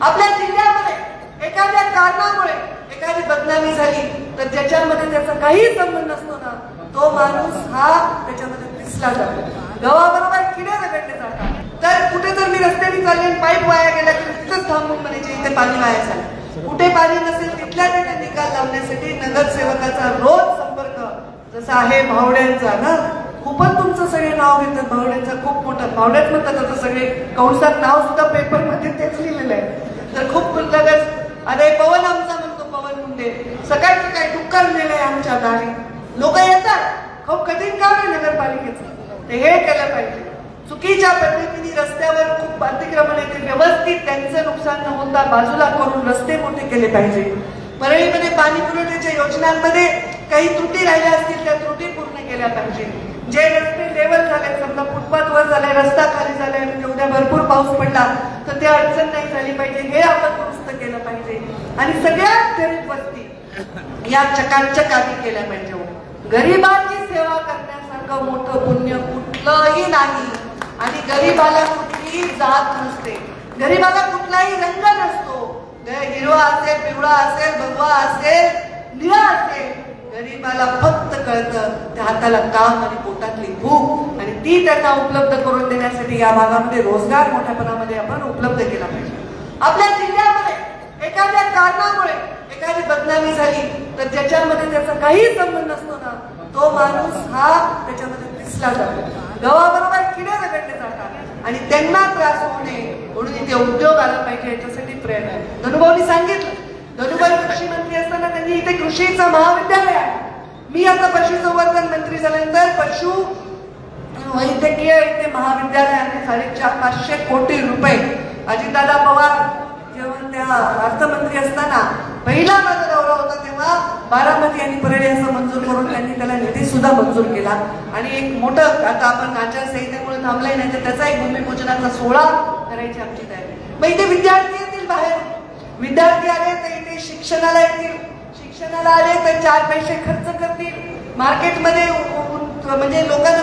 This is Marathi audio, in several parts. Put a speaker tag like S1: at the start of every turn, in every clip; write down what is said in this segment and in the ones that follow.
S1: आपल्या जिल्ह्यामध्ये एखाद्या कारणामुळे एखादी बदनामी झाली तर ज्याच्यामध्ये त्याचा काही संबंध नसतो ना तो माणूस हा त्याच्यामध्ये दिसला जातो. गव्हाबरोबर किडे रगडले जातात. तर कुठे जर मी रस्त्याने चालले आणि पाईप वाया गेला तर तिथंच थांबून म्हणायचे इथे पाणी वाया झालं कुठे पाणी नसेल तिथल्या तिथे निकाल लावण्यासाठी नगरसेवकाचा रोज संपर्क जसा आहे भावड्यांचा ना खूपच तुमचं सगळे नाव घेतात भावड्याचं खूप मोठं. भावड्यात म्हणतात आता सगळे कंसात नाव सुद्धा पेपरमध्ये तेच लिहिलेलं आहे. तर खूप लगेच अरे पवन आमचा म्हणतो पवन मुंडे. सकाळी सकाळी डुक्कर नेलंय आमच्या दारी लोक येतात. खूप कठीण काम आहे नगरपालिकेचं. ते हे केलं पाहिजे. चुकीच्या पद्धतीने रस्त्यावर खूप अतिक्रमण येते. व्यवस्थित त्यांचं नुकसान न होता बाजूला करून रस्ते मोठे केले पाहिजे. परळीमध्ये पाणी पुरवठ्याच्या योजनांमध्ये काही त्रुटी राहिल्या असतील त्या त्रुटी पूर्ण केल्या पाहिजे. जे रस्ते लेवल झाले समजा फुटपाथ वर झाले रस्ता खाली झालाय म्हणजे उद्या भरपूर पाऊस पडला तर ते अडचण नाही झाली पाहिजे. हे आपण दुरुस्त केलं पाहिजे. आणि सगळ्यात गरीब वस्ती या चकाचक आधी केल्या पाहिजे हो. गरिबांची सेवा करण्यासारखं मोठं पुण्य कुठलंही नाही. आणि गरीबाला कुठलीही जात नसते. गरीबाला कुठलाही रंग नसतो. हिरवा असेल पिवळा असेल भगवा असेल निळा असेल गरीबाला फक्त कळतं त्या हाताला काम आणि पोटातली भूक. आणि ती त्यांना उपलब्ध करून देण्यासाठी या भागामध्ये रोजगार मोठ्यापणामध्ये आपण उपलब्ध केला पाहिजे. आपल्या जिल्ह्यामध्ये एखाद्या कारणामुळे एखादी बदनामी झाली तर ज्याच्यामध्ये त्याचा काही संबंध नसतो ना तो माणूस हा त्याच्यामध्ये दिसला जातो. गव्हाबरोबर किडे रगडले जातात आणि त्यांना त्रास होऊ नये म्हणून इथे उद्योग आला पाहिजे याच्यासाठी प्रयत्न आहे. धनुभाऊनी सांगितलं धनुभाई कृषी मंत्री असताना त्यांनी इथे कृषीचं महाविद्यालय आहे. मी आता पशुसंवर्धन मंत्री झाल्यानंतर पशु वैद्यकीय इथे महाविद्यालयाने साडेचार पाचशे कोटी रुपये अजितदादा पवार जेव्हा त्या अर्थमंत्री असताना पहिला माझा दौरा होता तेव्हा बारामती आणि परळी असं मंजूर करून त्यांनी त्याला निधी सुद्धा मंजूर केला. आणि एक मोठं आता आपण आचारसंहितेमुळे थांबलाय नाही तर त्याचा एक भूमिपूजनाचा सोहळा करायची आमची तयारी. मग इथे विद्यार्थी येतील बाहेर. विद्यार्थी आले तर इथे शिक्षणाला येतील. शिक्षणाला आले तर चार पैसे खर्च करतील. मार्केटमध्ये म्हणजे लोकांना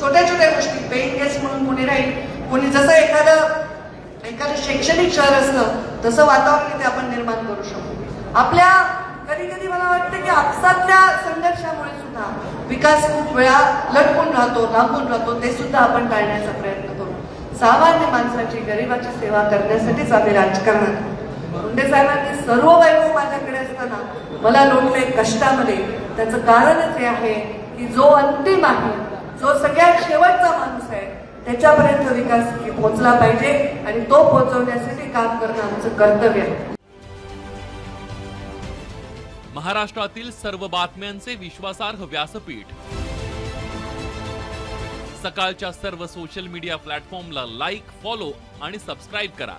S1: छोट्या छोट्या गोष्टी पेईंग गेस्ट म्हणून कोणी राहील कोणी जसं एखादं एखादं शैक्षणिक शहर असतं तसं वातावरण इथे आपण निर्माण करू शकतो आपल्या कधी कधी मला वाटतं की आपसातल्या संघर्षामुळे सुद्धा विकास खूप वेळा लटकून राहतो लांबून राहतो ते सुद्धा आपण टाळण्याचा प्रयत्न करू. सामान्य माणसाची गरिबाची सेवा करण्यासाठीच आम्ही राजकारणात मुंडे साहेबांनी सर्व वैभव माझ्याकडे असताना मला लोटले कष्टामध्ये. त्याचं कारणच हे आहे की जो अंतिम आहे जो सगळ्यात शेवटचा माणूस आहे त्याच्यापर्यंत विकास पोहोचला पाहिजे आणि तो पोहोचवण्यासाठी काम करणं आमचं कर्तव्य आहे.
S2: महाराष्ट्रातील सर्व बातम्यांचे विश्वासार्ह व्यासपीठ. सकाळच्या सर्व सोशल मीडिया प्लॅटफॉर्मला लाईक फॉलो आणि सबस्क्राईब करा.